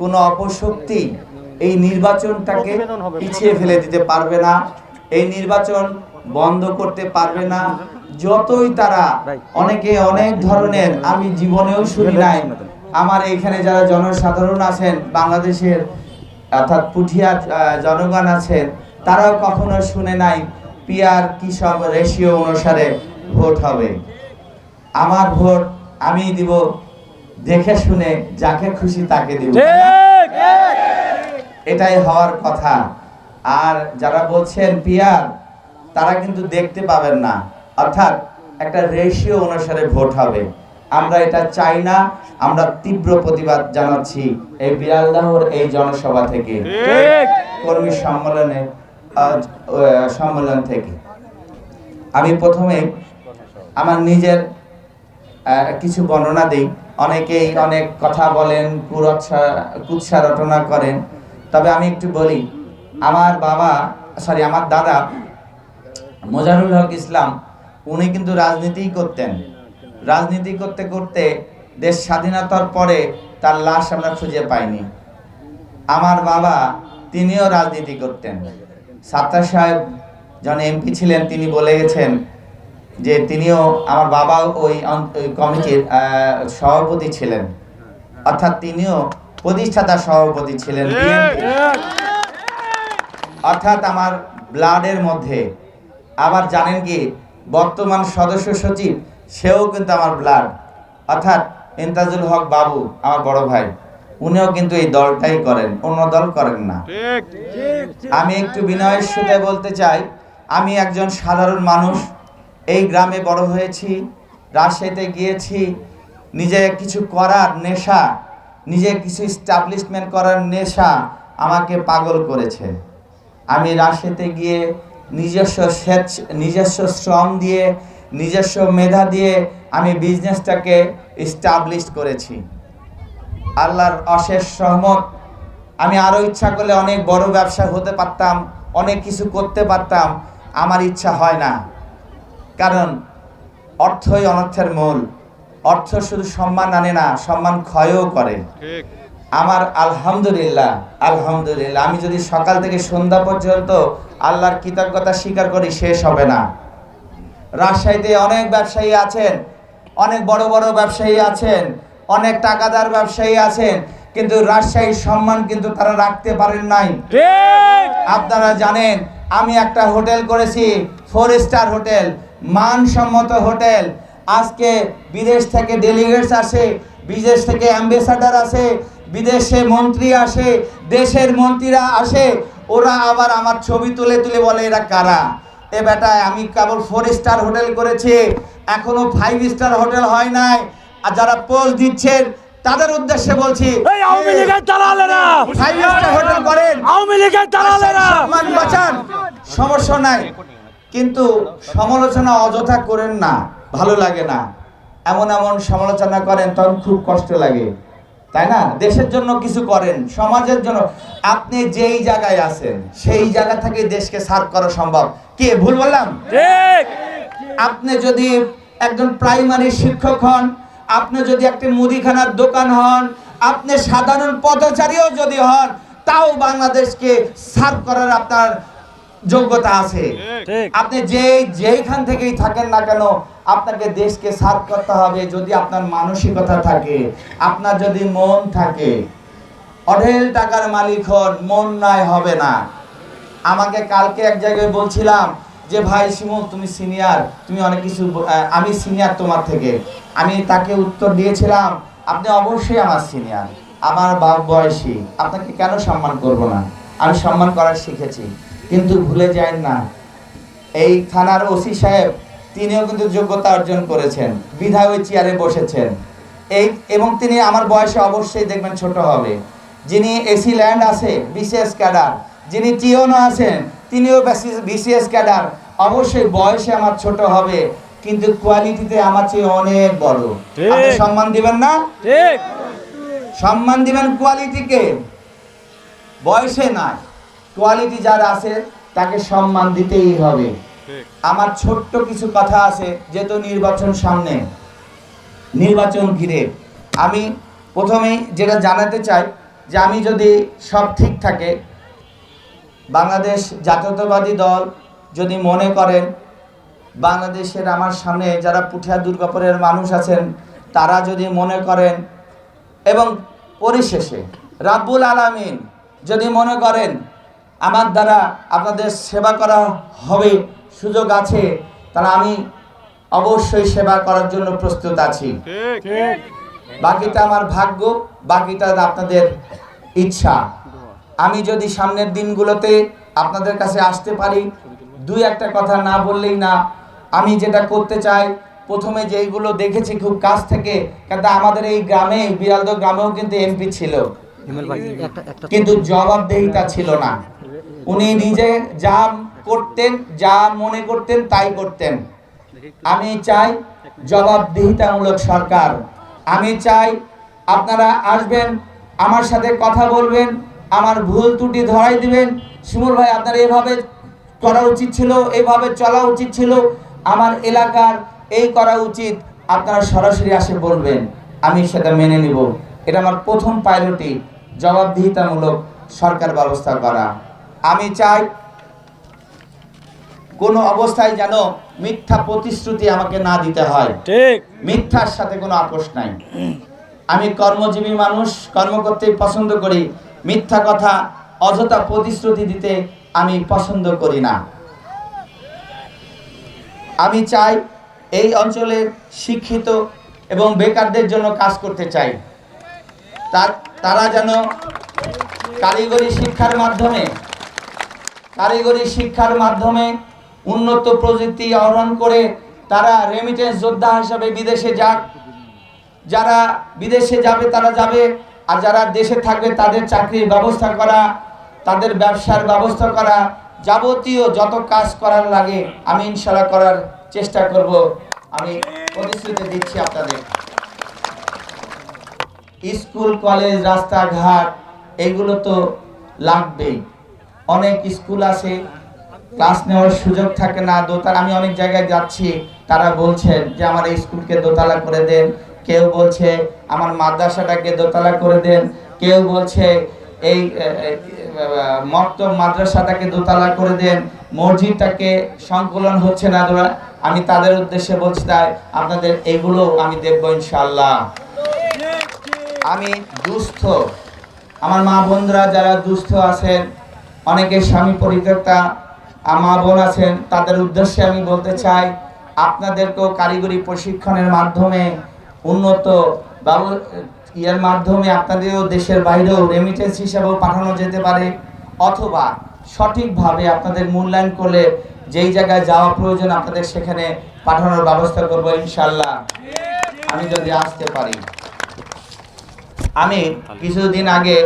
কোনো অপশক্তি এই নির্বাচনটাকে পিছিয়ে ফেলে দিতে পারবে না, এই নির্বাচন বন্ধ করতে পারবে না। যতই তারা অনেকে অনেক ধরনের, আমি জীবনেও শুনি নাই, আমার এখানে যারা জনসাধারণ আছেন, বাংলাদেশের অর্থাৎ পুঠিয়া জনগণ আছেন, তারাও কখনো শুনে নাই পিয়ার কি সব রেশিও অনুসারে ভোট হবে। আমার ভোট আমি দিব দেখে শুনে যাকে খুশি তাকে দিব এটাই হওয়ার কথা। আর যারা বলছেন পিয়ার তারা কিন্তু দেখতে পাবেন না। অর্থাৎ একটা রেশিও অনুসারে ভোট হবে। আমরা এটা চাই না আমরা তীব্র প্রতিবাদ জানাচ্ছি এই বিড়ালদাহর এই জনসভা থেকে। কর্মী সম্মেলনে সম্মেলন থেকে। আমি প্রথমে আমার নিজের কিছু বর্ণনা দিই। অনেকেই অনেক কথা বলেন কুৎসা রটনা করেন। তবে আমি একটু বলি, আমার বাবা সরি আমার দাদা মোজারুল হক ইসলাম, উনি কিন্তু রাজনীতিই করতেন। রাজনীতি করতে করতে দেশ স্বাধীনতার পরে তার লাশ আমরা খুঁজে পাইনি। আমার বাবা তিনিও রাজনীতি করতেন। সাত্তার সাহেব, যখন এমপি ছিলেন, তিনি বলে গেছেন যে তিনিও আমার বাবা ওই কমিটির সভাপতি ছিলেন। অর্থাৎ তিনিও প্রতিষ্ঠাতা সভাপতি ছিলেন অর্থাৎ আমার ব্লাডের মধ্যে। আবার জানেন কি বর্তমান সদস্য সচিব সেও কিন্তু আমার ব্লাড। অর্থাৎ ইন্তাজুল হক বাবু আমার বড় ভাই উনিও কিন্তু এই দলটাই করেন অন্য দল করেন না। আমি একটু বিনয়ের সাথে বলতে চাই আমি একজন সাধারণ মানুষ এই গ্রামে বড় হয়েছি, রাজশাহীতে গিয়েছি, নিজে কিছু করার নেশা, নিজে কিছু স্টাবলিশমেন্ট করার নেশা আমাকে পাগল করেছে। আমি রাজশাহীতে গিয়ে নিজস্ব স্বেচ্ছ নিজস্ব শ্রম দিয়ে, নিজস্ব মেধা দিয়ে আমি বিজনেসটাকে স্টাবলিশ করেছি। আল্লাহর অশেষ সহমত, আমি আরও ইচ্ছা করলে অনেক বড় ব্যবসা হতে পারতাম, অনেক কিছু করতে পারতাম, আমার ইচ্ছা হয় না। কারণ অর্থই অনর্থের মূল। অর্থ শুধু সম্মান আনে না সম্মান ক্ষয়ও করে। আমার আলহামদুলিল্লাহ আলহামদুলিল্লাহ আমি যদি সকাল থেকে সন্ধ্যা পর্যন্ত আল্লাহর কৃতজ্ঞতা স্বীকার করি শেষ হবে না। রাজশাহীতে অনেক ব্যবসায়ী আছেন অনেক বড় বড় ব্যবসায়ী আছেন অনেক টাকাদার ব্যবসায়ী আছেন কিন্তু রাজশাহীর সম্মান কিন্তু তারা রাখতে পারেন নাই। আপনারা জানেন আমি একটা হোটেল করেছি ফোর স্টার হোটেল। মানসম্মত হোটেল। আজকে বিদেশ থেকে ডেলিগেটস আসে বিদেশ থেকে অ্যাম্বাসাডার আসে বিদেশে মন্ত্রী আসে দেশের মন্ত্রীরা আসে ওরা আবার আমার ছবি তুলে তুলে বলে এরা কারা? এ বেটা আমি কেবল ফোর স্টার হোটেল করেছি এখনও ফাইভ স্টার হোটেল হয় নাই। আর যারা পোস্ট দিচ্ছেন তাদের উদ্দেশ্যে বলছি এই আওয়ামী লীগের দালালেরা! ফাইভ স্টার হোটেল করেন। আওয়ামী লীগের দালালেরা! সম্মান বাঁচান। সমস্যা নাই। কিন্তু সমালোচনা অযথা করেন না ভালো লাগে না। এমন এমন সমালোচনা করেন তখন খুব কষ্ট লাগে। তাই না? দেশের জন্য কিছু করেন সমাজের জন্য। আপনি যেই জায়গায় আছেন সেই জায়গা থেকে দেশকে সার্ভ করা সম্ভব। কে? ভুল বললাম? ঠিক। আপনি যদি একজন প্রাইমারি শিক্ষক হন আপনি যদি একটি মুদিখানার দোকান হন আপনি সাধারণ পথচারীও যদি হন তাও বাংলাদেশকে সার্ভ করার আপনার যোগ্যতা আছে। আপনি যে যেইখান থেকেই থাকেন না কেন আপনাকে দেশকে সার্ভ করতে হবে যদি আপনার মানসিকতা থাকে আপনার যদি মন থাকে। অঢেল টাকার মালিক হন মন নাই হবে না। আমাকে কালকে এক জায়গায় বলছিলাম যে ভাই শিমুল তুমি সিনিয়র তুমি অনেক কিছু আহ, আমি সিনিয়র তোমার থেকে। আমি তাকে উত্তর দিয়েছিলাম আপনি অবশ্যই আমার সিনিয়র আমার বাপ বয়সী। আপনাকে কেন সম্মান করব না? আমি সম্মান করার শিখেছি। কিন্তু ভুলে যায় না। এই থানার ওসি সাহেব তিনিও কিন্তু যোগ্যতা অর্জন করেছেন বিধায় ওই চেয়ারে বসেছেন। এই এবং তিনি আমার বয়সে অবশ্যই দেখবেন ছোট হবে। যিনি এসি ল্যান্ড আছে বিসিএস ক্যাডার যিনি টিওনো আছেন তিনিও বিসিএস ক্যাডার অবশ্যই বয়সে আমার ছোট হবে কিন্তু কোয়ালিটিতে আমার চেয়ে অনেক বড়। আপনি সম্মান দিবেন না? সম্মান দিবেন কোয়ালিটিকে বয়সে না কোয়ালিটি যার আছে তাকে সম্মান দিতেই হবে। আমার ছোট্ট কিছু কথা আছে যেহেতু নির্বাচন সামনে। নির্বাচন ঘিরে। আমি প্রথমেই যেটা জানাতে চাই যে আমি যদি সব ঠিক থাকে বাংলাদেশ জাতীয়তাবাদী দল যদি মনে করেন বাংলাদেশের আমার সামনে যারা পুঠিয়া দুর্গাপুরের মানুষ আছেন তারা যদি মনে করেন এবং পরিশেষে রাব্বুল আলামিন যদি মনে করেন আমার দ্বারা আপনাদের সেবা করা হবে সুযোগ আছে তাহলে আমি অবশ্যই সেবা করার জন্য প্রস্তুত আছি। বাকিটা আমার ভাগ্য বাকিটা আপনাদের ইচ্ছা। আমি যদি সামনের দিনগুলোতে আপনাদের কাছে আসতে পারি দুই একটা কথা না বললেই না আমি যেটা করতে চাই প্রথমে যেইগুলো দেখেছি খুব কাছ থেকে কিন্তু আমাদের এই গ্রামে বিড়ালদ গ্রামেও কিন্তু এমপি ছিল। কিন্তু জবাবদেহিতা ছিল না। উনি নিজে যা করতেন, যা মনে করতেন, তাই করতেন। আমি চাই জবাবদিহিতামূলক সরকার। আমি চাই আপনারা আসবেন, আমার সাথে কথা বলবেন, আমার ভুল ত্রুটি ধরাই দিবেন। শিমুল ভাই, আপনার এভাবে করা উচিত ছিল, এভাবে চলা উচিত ছিল। আমার এলাকার এই করা উচিত, আপনারা সরাসরি আসে বলবেন, আমি সেটা মেনে নিব। এটা আমার প্রথম পাইলটি জবাবদিহিতামূলক সরকার ব্যবস্থা করা। আমি চাই কোনো অবস্থায় যেন মিথ্যা প্রতিশ্রুতি আমাকে না দিতে হয়। ঠিক। মিথ্যার সাথে কোনো আপোষ নাই। আমি কর্মজীবী মানুষ কর্ম করতে পছন্দ করি। মিথ্যা কথা অযথা প্রতিশ্রুতি দিতে আমি পছন্দ করি না। আমি চাই এই অঞ্চলের শিক্ষিত এবং বেকারদের জন্য কাজ করতে চাই। তার তারা যেন কারিগরি শিক্ষার মাধ্যমে কারিগরি শিক্ষার মাধ্যমে উন্নত প্রযুক্তি আহরণ করে তারা রেমিটেন্স যোদ্ধা হিসাবে বিদেশে যাক। যারা বিদেশে যাবে, তারা যাবে। আর যারা দেশে থাকবে, তাদের চাকরির ব্যবস্থা করা, তাদের ব্যবসার ব্যবস্থা করা, যাবতীয় যত কাজ করার লাগে, আমি ইনশাল্লাহ করার চেষ্টা করব। আমি প্রতিশ্রুতি দিচ্ছি আপনাদের। স্কুল, কলেজ, রাস্তাঘাট, এগুলো তো লাগবেই। অনেক স্কুল আছে, ক্লাস নেওয়ার সুযোগ থাকে না, দোতলা, আমি অনেক জায়গায় যাচ্ছি, তারা বলছেন যে আমার এই স্কুলকে দোতলা করে দেন। কেউ বলছে আমার মাদ্রাসাটাকে দোতলা করে দেন। কেউ বলছে এই মক্ত মাদ্রাসাটাকে দোতলা করে দেন। মসজিদটাকে সংকলন হচ্ছে না দোলা- আমি তাদের উদ্দেশ্যে বলছি তাই, আপনাদের এগুলো আমি দেখব ইনশাল্লাহ আমি দুস্থ। আমার মা বোনরা যারা দুস্থ আছেন অনেকে স্বামী পরিত্যক্তা আর মা বোন আছেন, তাদের উদ্দেশ্যে আমি বলতে চাই, আপনাদেরকেও কারিগরি প্রশিক্ষণের মাধ্যমে উন্নত ইয়ের মাধ্যমে আপনাদেরও দেশের বাইরেও রেমিটেন্স হিসাবেও পাঠানো যেতে পারে, অথবা সঠিকভাবে আপনাদের মূল্যায়ন করলে যেই জায়গায় যাওয়া প্রয়োজন আপনাদের সেখানে পাঠানোর ব্যবস্থা করব ইনশাল্লাহ আমি যদি আসতে পারি। আমি কিছুদিন আগে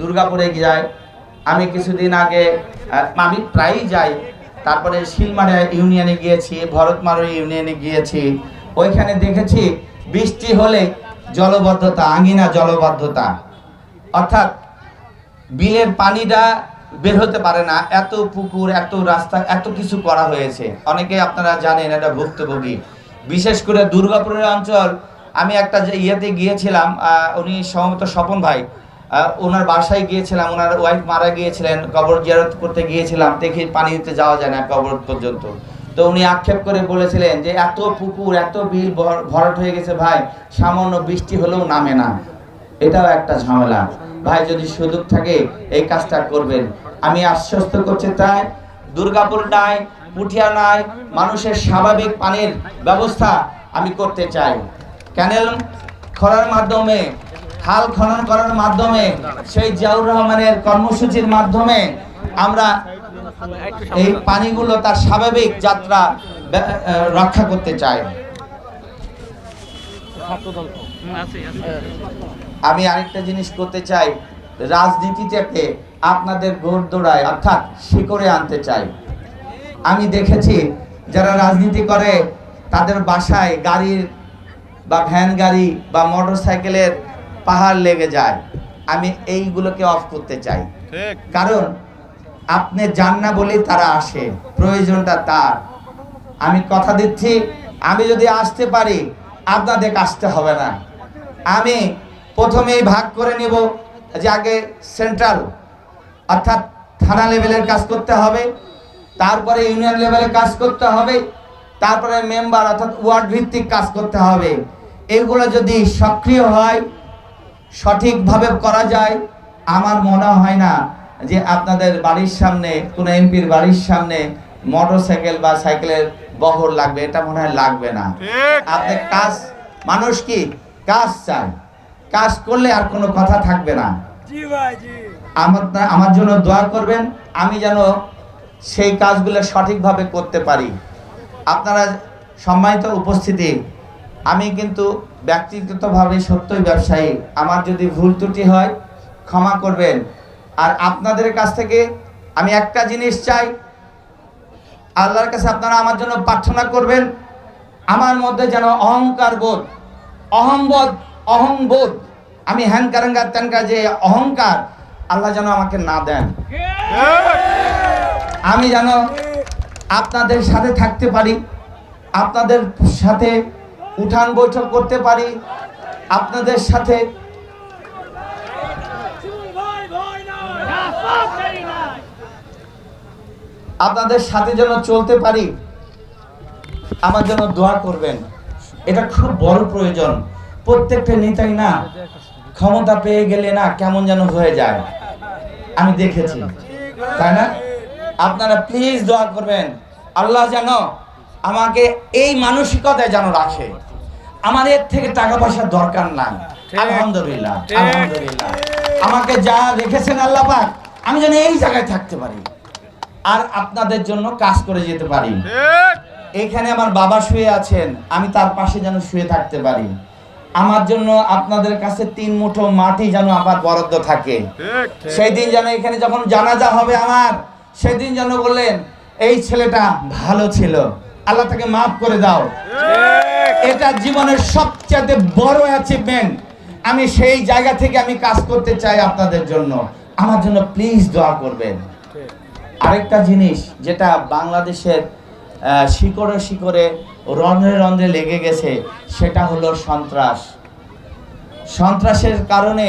দুর্গাপুরে যাই আমি কিছুদিন আগে আমি প্রায়ই যাই। তারপরে শিলমারা ইউনিয়নে গিয়েছি, ভরতমারি ইউনিয়নে গিয়েছি। ওইখানে দেখেছি বৃষ্টি হলে জলবদ্ধতা, আঙিনা জলবদ্ধতা। অর্থাৎ বিলের পানিটা বের হতে পারে না, এত পুকুর, এত রাস্তা, এত কিছু করা হয়েছে। অনেকে আপনারা জানেন এটা ভুক্তভোগী। বিশেষ করে দুর্গাপুরের অঞ্চল, আমি একটা যে ইয়েতে গিয়েছিলাম উনি সম্ভবত স্বপন ভাই ওনার বাসায় গিয়েছিলাম, ওনার ওয়াইফ মারা গিয়েছিলেন, কবর জিয়ারত করতে গিয়েছিলাম, দেখি পানি দিতে যাওয়া যায় না কবর পর্যন্ত। তো উনি আক্ষেপ করে বলেছিলেন যে, এত পুকুর, এত বিল ভর- ভরাট হয়ে গেছে ভাই, সামান্য বৃষ্টি হলেও নামে না। এটাও একটা ঝামেলা। ভাই, যদি সুযোগ থাকে, এই কাজটা করবেন। আমি আশ্বস্ত করছি তাই, দুর্গাপুর নাই, পুঠিয়া নাই, মানুষের স্বাভাবিক পানির ব্যবস্থা আমি করতে চাই। ক্যানেল খরার মাধ্যমে খাল খনন করার মাধ্যমে, সেই জিয়াউর রহমানের কর্মসূচির মাধ্যমে আমরা এই পানিগুলো তার স্বাভাবিক যাত্রা রক্ষা করতে চাই। আমি আরেকটা জিনিস করতে চাই, রাজনীতিটাকে আপনাদের গোড়দোড়ায় অর্থাৎ শিকড়ে আনতে চাই। আমি দেখেছি যারা রাজনীতি করে, তাদের বাসায় গাড়ির বা ভ্যান গাড়ি বা মোটর সাইকেলের পাহাড় লেগে যায় আমি এইগুলোকে অফ করতে চাই। কারণ আপনি যান না বলেই তারা আসে প্রয়োজনটা তার। আমি কথা দিচ্ছি আমি যদি আসতে পারি আপনাদের আসতে হবে না। আমি প্রথমেই ভাগ করে নেব যে আগে সেন্ট্রাল অর্থাৎ থানা লেভেলের কাজ করতে হবে তারপরে ইউনিয়ন লেভেলে কাজ করতে হবে তারপরে মেম্বার অর্থাৎ ওয়ার্ড ভিত্তিক কাজ করতে হবে। এগুলো যদি সক্রিয় হয় সঠিকভাবে করা যায় আমার মনে হয় না যে আপনাদের বাড়ির সামনে কোনো এমপির বাড়ির সামনে মোটরসাইকেল বা সাইকেলের বহর লাগবে এটা মনে হয় লাগবে না। আপনি কাজ মানুষ কি কাজ চায়? কাজ করলে আর কোনো কথা থাকবে না। আমার আমার জন্য দোয়া করবেন আমি যেন সেই কাজগুলো সঠিকভাবে করতে পারি। আপনারা সম্মানিত উপস্থিতি আমি কিন্তু ব্যক্তিগতভাবে সত্যই ব্যবসায়ী। আমার যদি ভুল ত্রুটি হয়, ক্ষমা করবেন। আর আপনাদের কাছ থেকে আমি একটা জিনিস চাই। আল্লাহর কাছে আপনারা আমার জন্য প্রার্থনা করবেন, আমার মধ্যে যেন অহংকার বোধ, অহংবোধ অহংবোধ, আমি হ্যান কারাঙ্গার ত্যানকার যে অহংকার, আল্লাহ যেন আমাকে না দেন। আমি যেন আপনাদের সাথে থাকতে পারি, আপনাদের সাথে উঠান বৈঠক করতে পারি। আপনাদের সাথে আপনাদের সাথে যেন চলতে পারি, আমার জন্য দোয়া করবেন। এটা খুব বড় প্রয়োজন। প্রত্যেকটা নেতাই না ক্ষমতা পেয়ে গেলে না কেমন যেন হয়ে যায়। আমি দেখেছি। তাই না? আপনারা প্লিজ দোয়া করবেন। আল্লাহ যেন আমাকে এই মানসিকতায় যেন রাখে। আমার এর থেকে টাকা পয়সার দরকার নাই। আলহামদুলিল্লাহ আলহামদুলিল্লাহ। আমাকে যা রেখেছেন আল্লাহ পাক আমি যেন এই জায়গায় থাকতে পারি। আর আপনাদের জন্য কাজ করে যেতে পারি। এখানে আমার বাবা শুয়ে আছেন আমি তার পাশে যেন শুয়ে থাকতে পারি। আমার জন্য আপনাদের কাছে তিন মুঠো মাটি যেন আবার বরাদ্দ থাকে। সেই দিন যেন এখানে যখন জানাজা হবে আমার সেদিন যেন বললেন এই ছেলেটা ভালো ছিল। আল্লাহ তাকে মাফ করে দাও। এটা জীবনের সবচেয়ে বড় অ্যাচিভমেন্ট আমি সেই জায়গা থেকে আমি কাজ করতে চাই আপনাদের জন্য। আমার জন্য প্লিজ দোয়া করবেন। আরেকটা জিনিস যেটা বাংলাদেশের শিকড়ে শিকড়ে রন্ধ্রে রন্ধ্রে লেগে গেছে সেটা হলো সন্ত্রাস। সন্ত্রাসের কারণে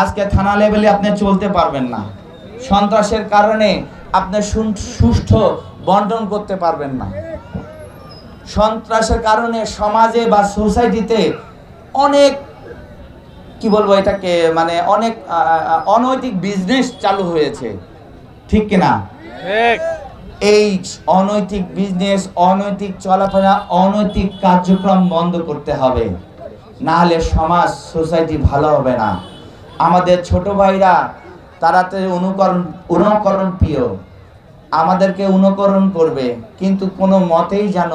আজকে থানা লেভেলে আপনি চলতে পারবেন না। সন্ত্রাসের কারণে আপনি সুষ্ঠু বন্টন করতে পারবেন না। সন্ত্রাসের কারণে সমাজে বা সোসাইটিতে অনেক কি বলব এটাকে মানে অনেক অনৈতিক বিজনেস চালু হয়েছে। ঠিক কিনা এই অনৈতিক বিজনেস অনৈতিক চলাফেরা অনৈতিক কার্যক্রম বন্ধ করতে হবে। না হলে সমাজ সোসাইটি ভালো হবে না। আমাদের ছোট ভাইরা তারা তো অনুকরণ অনুকরণ প্রিয় আমাদেরকে অনুকরণ করবে কিন্তু কোনো মতেই যেন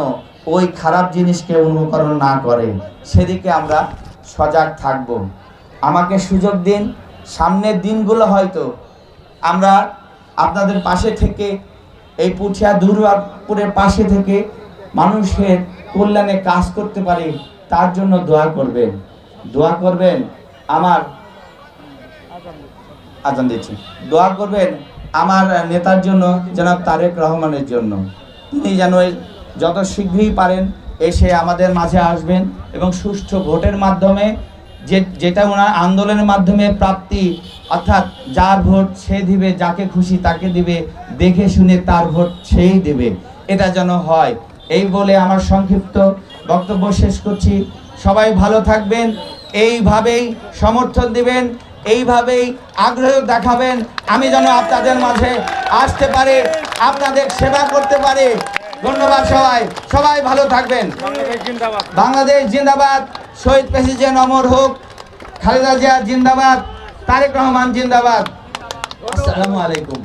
ওই খারাপ জিনিসকে অনুকরণ না করে। সেদিকে আমরা সজাগ থাকব। আমাকে সুযোগ দিন। সামনের দিনগুলো হয়তো আমরা আপনাদের পাশে থেকে, এই পুঠিয়া দুর্গাপুরের পাশে থেকে মানুষের কল্যাণে কাজ করতে পারি, তার জন্য দোয়া করবেন। দোয়া করবেন আমার আজান দিচ্ছি। দোয়া করবেন আমার নেতার জন্য, জনাব তারেক রহমানের জন্য। তিনি যেন যত শীঘ্রই পারেন এসে আমাদের মাঝে আসবেন এবং সুষ্ঠু ভোটের মাধ্যমে যে, যেটা ওনার আন্দোলনের মাধ্যমে প্রাপ্তি, অর্থাৎ যার ভোট সে দিবে, যাকে খুশি তাকে দিবে, দেখে শুনে তার ভোট সেই দেবে। এটা যেন হয়। এই বলে আমার সংক্ষিপ্ত বক্তব্য শেষ করছি। সবাই ভালো থাকবেন, এইভাবেই সমর্থন দিবেন, এইভাবেই আগ্রহ দেখাবেন। আমি যেন আপনাদের মাঝে আসতে পারে, আপনাদের সেবা করতে পারি। ধন্যবাদ সবাই। সবাই ভালো থাকবেন। বাংলাদেশ জিন্দাবাদ। শহীদ প্রেসিডেন্ট অমর হোক খালেদা জিয়া জিন্দাবাদ তারেক রহমান জিন্দাবাদ। আসসালামু আলাইকুম।